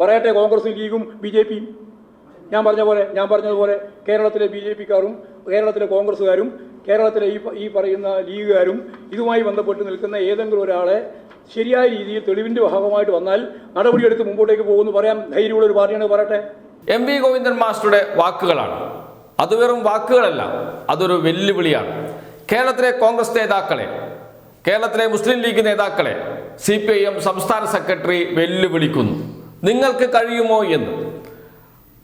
പറയട്ടെ കോൺഗ്രസും ലീഗും ബി ജെ പിയും. ഞാൻ പറഞ്ഞ പോലെ ഞാൻ പറഞ്ഞതുപോലെ കേരളത്തിലെ ബി ജെ പിക്കാരും കേരളത്തിലെ കോൺഗ്രസ്സുകാരും കേരളത്തിലെ ഈ ഈ പറയുന്ന ലീഗുകാരും ഇതുമായി ബന്ധപ്പെട്ട് നിൽക്കുന്ന ഏതെങ്കിലും ഒരാളെ ശരിയായ രീതിയിൽ തെളിവിന്റെ ഭാഗമായിട്ട് വന്നാൽ നടപടിയെടുത്ത് മുമ്പോട്ടേക്ക് പോകുമെന്ന് പറയാം ധൈര്യമുള്ള ഒരു പാർട്ടിയാണ് പറയട്ടെ. എം വി ഗോവിന്ദൻ മാസ്റ്ററുടെ വാക്കുകളാണ്. അത് വെറും വാക്കുകളല്ല അതൊരു വെല്ലുവിളിയാണ്. കേരളത്തിലെ കോൺഗ്രസ് നേതാക്കളെ കേരളത്തിലെ മുസ്ലിം ലീഗ് നേതാക്കളെ സി സംസ്ഥാന സെക്രട്ടറി വെല്ലുവിളിക്കുന്നു. നിങ്ങൾക്ക് കഴിയുമോ എന്ന്.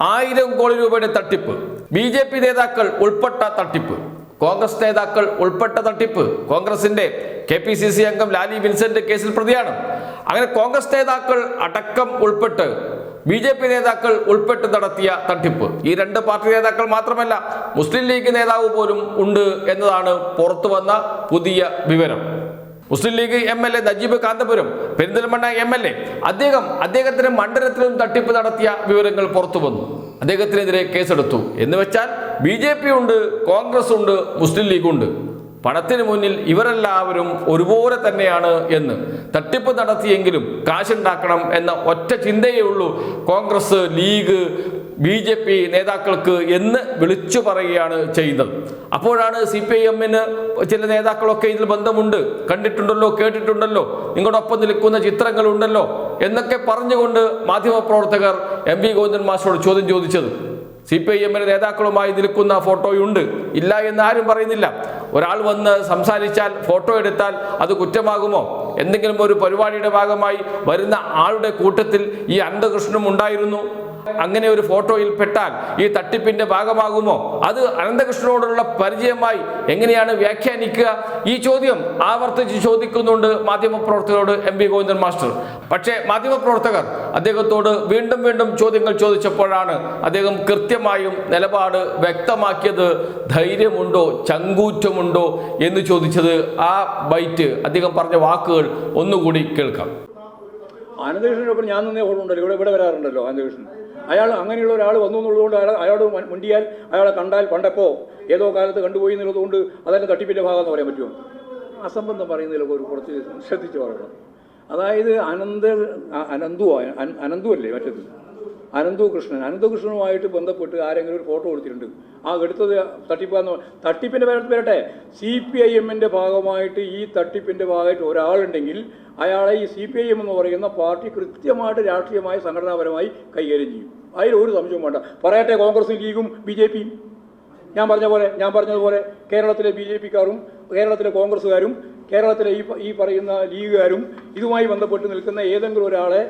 ആയിരം കോടി രൂപയുടെ തട്ടിപ്പ്. ബി ജെ പി നേതാക്കൾ ഉൾപ്പെട്ട തട്ടിപ്പ്. കോൺഗ്രസ് നേതാക്കൾ ഉൾപ്പെട്ട തട്ടിപ്പ്. കോൺഗ്രസിന്റെ കെ പി സി സി അംഗം ലാലി വിൻസെന്റ് കേസിൽ പ്രതിയാണ്. അങ്ങനെ കോൺഗ്രസ് നേതാക്കൾ അടക്കം ഉൾപ്പെട്ട് ബി ജെ പി നേതാക്കൾ ഉൾപ്പെട്ട് നടത്തിയ തട്ടിപ്പ്. ഈ രണ്ട് പാർട്ടി നേതാക്കൾ മാത്രമല്ല മുസ്ലിം ലീഗ് നേതാവ് പോലും ഉണ്ട് എന്നതാണ് പുറത്തു വന്ന പുതിയ വിവരം. Muslim League M L A Najeeb Kanthapuram Perinthalmanna M L A. അദ്ദേഹം അദ്ദേഹത്തിന്റെ മണ്ഡലത്തിലും തട്ടിപ്പ് നടത്തിയ വിവരങ്ങൾ പുറത്തു വന്നു. അദ്ദേഹത്തിനെതിരെ കേസെടുത്തു. എന്ന് വെച്ചാൽ ബി ജെ പി ഉണ്ട് കോൺഗ്രസ് ഉണ്ട് മുസ്ലിം ലീഗ് ഉണ്ട്. പണത്തിന് മുന്നിൽ ഇവരെല്ലാവരും ഒരുപോലെ തന്നെയാണ് എന്ന്. തട്ടിപ്പ് നടത്തിയെങ്കിലും കാശുണ്ടാക്കണം എന്ന ഒറ്റ ചിന്തയേ ഉള്ളൂ Congress League B J P നേതാക്കൾക്ക് എന്ന് വിളിച്ചു പറയുകയാണ് ചെയ്യുന്നത്. അപ്പോഴാണ് സി പി ഐ എമ്മിന് ചില നേതാക്കളൊക്കെ ഇതിൽ ബന്ധമുണ്ട്. കണ്ടിട്ടുണ്ടല്ലോ കേട്ടിട്ടുണ്ടല്ലോ. നിങ്ങളുടെ ഒപ്പം നിൽക്കുന്ന ചിത്രങ്ങളുണ്ടല്ലോ എന്നൊക്കെ പറഞ്ഞുകൊണ്ട് മാധ്യമപ്രവർത്തകർ എം വി ഗോവിന്ദൻ മാസ്റ്ററോട് ചോദ്യം ചോദിച്ചത്. സി പി ഐ എമ്മിന്റെ നേതാക്കളുമായി നിൽക്കുന്ന ഫോട്ടോയുണ്ട്. ഇല്ല എന്ന് ആരും പറയുന്നില്ല. ഒരാൾ വന്ന് സംസാരിച്ചാൽ ഫോട്ടോ എടുത്താൽ അത് കുറ്റമാകുമോ? എന്തെങ്കിലും ഒരു പരിപാടിയുടെ ഭാഗമായി വരുന്ന ആളുടെ കൂട്ടത്തിൽ ഈ അനന്തകൃഷ്ണനും ഉണ്ടായിരുന്നു. അങ്ങനെ ഒരു ഫോട്ടോയിൽ പെട്ടാൽ ഈ തട്ടിപ്പിന്റെ ഭാഗമാകുമോ? അത് അനന്തകൃഷ്ണനോടുള്ള പരിചയമായി എങ്ങനെയാണ് വ്യാഖ്യാനിക്കുക? ഈ ചോദ്യം ആവർത്തിച്ച് ചോദിക്കുന്നുണ്ട് മാധ്യമപ്രവർത്തകരോട് എം പി ഗോവിന്ദൻ മാസ്റ്റർ. പക്ഷേ മാധ്യമപ്രവർത്തകർ അദ്ദേഹത്തോട് വീണ്ടും വീണ്ടും ചോദ്യങ്ങൾ ചോദിച്ചപ്പോഴാണ് അദ്ദേഹം കൃത്യമായും നിലപാട് വ്യക്തമാക്കിയത്. ധൈര്യമുണ്ടോ? ചങ്കൂറ്റമുണ്ടോ? എന്ന് ചോദിച്ചത് ആ ബൈറ്റ് അദ്ദേഹം പറഞ്ഞ വാക്കുകൾ ഒന്നുകൂടി കേൾക്കാം. ആനന്ദകൃഷ്ണനൊപ്പം ഞാൻ നിന്നേ ഇവിടെ ഇവിടെ വരാറുണ്ടല്ലോ ആനന്ദകൃഷ്ണൻ അയാൾ അങ്ങനെയുള്ള ഒരാൾ വന്നു എന്നുള്ളതുകൊണ്ട് അയാൾ അയാളോട് മുണ്ടിയാൽ അയാളെ കണ്ടാൽ പണ്ടപ്പോ ഏതോ കാലത്ത് കണ്ടുപോയി എന്നുള്ളതുകൊണ്ട് അതല്ല തട്ടിപ്പിന്റെ ഭാഗം എന്ന് പറയാൻ പറ്റുമോ? അസംബന്ധം പറയുന്നതിലൊക്കെ ഒരു കുറച്ച് ശ്രദ്ധിച്ചു പറയണം. അതായത് അനന്ത അനന്തു അനന്തു അല്ലേ മറ്റത്? അനന്തു കൃഷ്ണൻ അനന്തു കൃഷ്ണനുമായിട്ട് ബന്ധപ്പെട്ട് ആരെങ്കിലും ഒരു ഫോട്ടോ കൊടുത്തിട്ടുണ്ട് ആ എടുത്തത് തട്ടിപ്പാന്ന് തട്ടിപ്പിന്റെ പേരത്ത് വരട്ടെ. സി പി ഐ എമ്മിന്റെ ഭാഗമായിട്ട് ഈ തട്ടിപ്പിന്റെ ഭാഗമായിട്ട് ഒരാളുണ്ടെങ്കിൽ അയാളെ ഈ സി പി ഐ എം എന്ന് പറയുന്ന പാർട്ടി കൃത്യമായിട്ട് രാഷ്ട്രീയമായി സംഘടനാപരമായി കൈകാര്യം ചെയ്യും. അതിൽ ഒരു സംശയവും വേണ്ട. പറയട്ടെ കോൺഗ്രസും ലീഗും ബി ജെ പിയും. ഞാൻ പറഞ്ഞ പോലെ ഞാൻ പറഞ്ഞതുപോലെ കേരളത്തിലെ ബി ജെ പിക്കാരും കേരളത്തിലെ കോൺഗ്രസ്സുകാരും കേരളത്തിലെ ഈ ഈ പറയുന്ന ലീഗുകാരും ഇതുമായി ബന്ധപ്പെട്ട് നിൽക്കുന്ന ഏതെങ്കിലും ഒരാളെ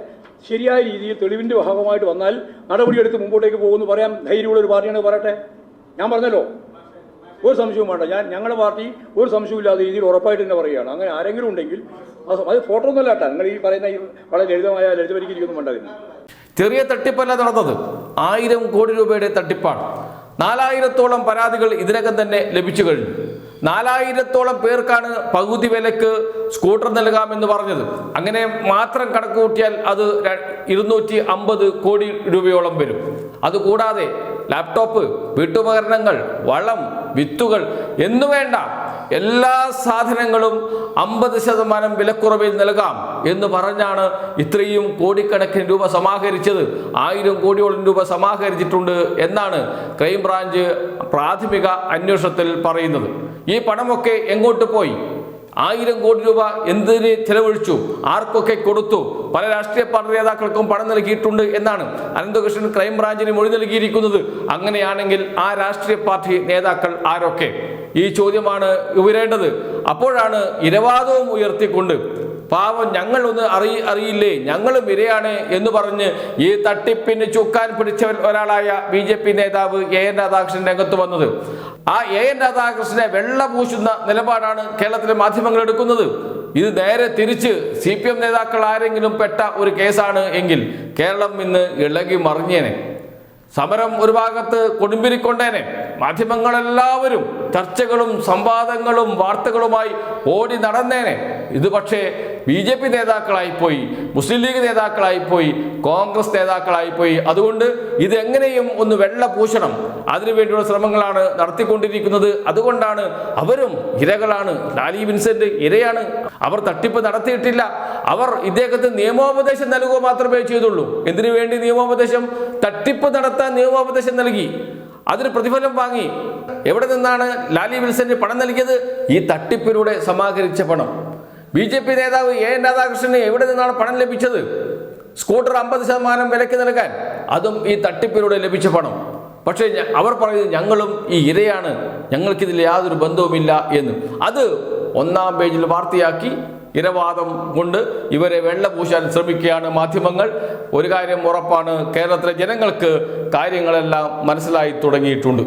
ശരിയായ രീതിയിൽ തെളിവിന്റെ ഭാഗമായിട്ട് വന്നാൽ നടപടിയെടുത്ത് മുമ്പോട്ടേക്ക് പോകുമെന്ന് പറയാൻ ധൈര്യമുള്ള ഒരു പാർട്ടിയാണ് പറയട്ടെ? ഞാൻ പറഞ്ഞല്ലോ. ഒരു സംശയവും വേണ്ട. ഞാൻ ഞങ്ങളുടെ പാർട്ടി ഒരു സംശയമില്ലാത്ത രീതിയിൽ ഉറപ്പായിട്ട് തന്നെ പറയുകയാണ്. അങ്ങനെ ആരെങ്കിലും ഉണ്ടെങ്കിൽ അത് ഫോട്ടോ ഒന്നും കേട്ടോ. നിങ്ങൾ ഈ പറയുന്ന ഈ വളരെ ലളിതമായ ലളിതവരിക്കൊന്നും വേണ്ട ചെറിയ തട്ടിപ്പല്ല നടന്നത്. ആയിരം കോടി രൂപയുടെ തട്ടിപ്പാണ്. നാലായിരത്തോളം പരാതികൾ ഇതിനകം തന്നെ ലഭിച്ചു കഴിഞ്ഞു. നാലായിരത്തോളം പേർക്കാണ് പകുതി വിലക്ക് സ്കൂട്ടർ നൽകാമെന്ന് പറഞ്ഞത്. അങ്ങനെ മാത്രം കണക്ക് കൂട്ടിയാൽ അത് ഇരുന്നൂറ്റി അമ്പത് കോടി രൂപയോളം വരും. അതുകൂടാതെ ലാപ്ടോപ്പ് വീട്ടുപകരണങ്ങൾ വളം വിത്തുകൾ എന്നു വേണ്ട എല്ലാ സാധനങ്ങളും അമ്പത് ശതമാനം വിലക്കുറവിൽ നൽകാം എന്ന് പറഞ്ഞാണ് ഇത്രയും കോടിക്കണക്കിന് രൂപ സമാഹരിച്ചത്. ആയിരം കോടിയോളം രൂപ സമാഹരിച്ചിട്ടുണ്ട് എന്നാണ് ക്രൈംബ്രാഞ്ച് പ്രാഥമിക അന്വേഷണത്തിൽ പറയുന്നത്. ഈ പണമൊക്കെ എങ്ങോട്ട് പോയി? ആയിരം കോടി രൂപ എന്തിന് ചെലവഴിച്ചു? ആർക്കൊക്കെ കൊടുത്തു? പല രാഷ്ട്രീയ പാർട്ടി നേതാക്കൾക്കും പണം നൽകിയിട്ടുണ്ട് എന്നാണ് അനന്തകൃഷ്ണൻ ക്രൈംബ്രാഞ്ചിന് മൊഴി നൽകിയിരിക്കുന്നത്. അങ്ങനെയാണെങ്കിൽ ആ രാഷ്ട്രീയ പാർട്ടി നേതാക്കൾ ആരൊക്കെ? ഈ ചോദ്യമാണ് ഉയരേണ്ടത്. അപ്പോഴാണ് ഇരവാദവും ഉയർത്തിക്കൊണ്ട് പാവം ഞങ്ങൾ ഒന്ന് അറി അറിയില്ലേ? ഞങ്ങളും ഇരയാണ് എന്ന് പറഞ്ഞ് ഈ തട്ടിപ്പിന് ചുക്കാൻ പിടിച്ച ഒരാളായ ബി ജെ പി നേതാവ് എ എൻ രാധാകൃഷ്ണൻ രംഗത്ത് വന്നത്. ആ എ എൻ രാധാകൃഷ്ണനെ വെള്ള പൂശുന്ന നിലപാടാണ് കേരളത്തിലെ മാധ്യമങ്ങൾ എടുക്കുന്നത്. ഇത് നേരെ തിരിച്ച് സി പി എം നേതാക്കൾ ആരെങ്കിലും പെട്ട ഒരു കേസാണ് എങ്കിൽ കേരളം ഇന്ന് ഇളകി മറിഞ്ഞേനെ. സമരം ഒരു ഭാഗത്ത് കൊടുമ്പിരിക്കൊണ്ടേനെ. മാധ്യമങ്ങളെല്ലാവരും ചർച്ചകളും സംവാദങ്ങളും വാർത്തകളുമായി ഓടി നടന്നേനെ. ഇത് പക്ഷേ ബി ജെ പി നേതാക്കളായിപ്പോയി മുസ്ലിം ലീഗ് നേതാക്കളായിപ്പോയി കോൺഗ്രസ് നേതാക്കളായിപ്പോയി. അതുകൊണ്ട് ഇതെങ്ങനെയും ഒന്ന് വെള്ള പൂശണം. അതിനുവേണ്ടിയുള്ള ശ്രമങ്ങളാണ് നടത്തിക്കൊണ്ടിരിക്കുന്നത്. അതുകൊണ്ടാണ് അവരും ഇരകളാണ്. ലാലി വിൻസെന്റ് ഇരയാണ്. അവർ തട്ടിപ്പ് നടത്തിയിട്ടില്ല. അവർ ഇദ്ദേഹത്തിന് നിയമോപദേശം നൽകുക മാത്രമേ ചെയ്തുള്ളൂ. എന്തിനു വേണ്ടി നിയമോപദേശം? തട്ടിപ്പ് നടത്താൻ നിയമോപദേശം നൽകി. അതിന് പ്രതിഫലം വാങ്ങി. എവിടെ നിന്നാണ് ലാലി വിൽസന് പണം നൽകിയത്? ഈ തട്ടിപ്പിലൂടെ സമാഹരിച്ച പണം. ബി ജെ പി നേതാവ് എ എൻ രാധാകൃഷ്ണന് എവിടെ നിന്നാണ് പണം ലഭിച്ചത്? സ്കൂട്ടർ അമ്പത് ശതമാനം വിലയ്ക്ക് നൽകാൻ. അതും ഈ തട്ടിപ്പിലൂടെ ലഭിച്ച പണം. പക്ഷേ അവർ പറയുന്നത് ഞങ്ങളും ഈ ഇരയാണ്. ഞങ്ങൾക്കിതിൽ യാതൊരു ബന്ധവുമില്ല എന്ന്. അത് ഒന്നാം പേജിൽ വാർത്തയാക്കി ഇരവാദം കൊണ്ട് ഇവരെ വെള്ളപൂശാൻ ശ്രമിക്കുകയാണ് മാധ്യമങ്ങൾ. ഒരു കാര്യം ഉറപ്പാണ് കേരളത്തിലെ ജനങ്ങൾക്ക് കാര്യങ്ങളെല്ലാം മനസ്സിലായി തുടങ്ങിയിട്ടുണ്ട്.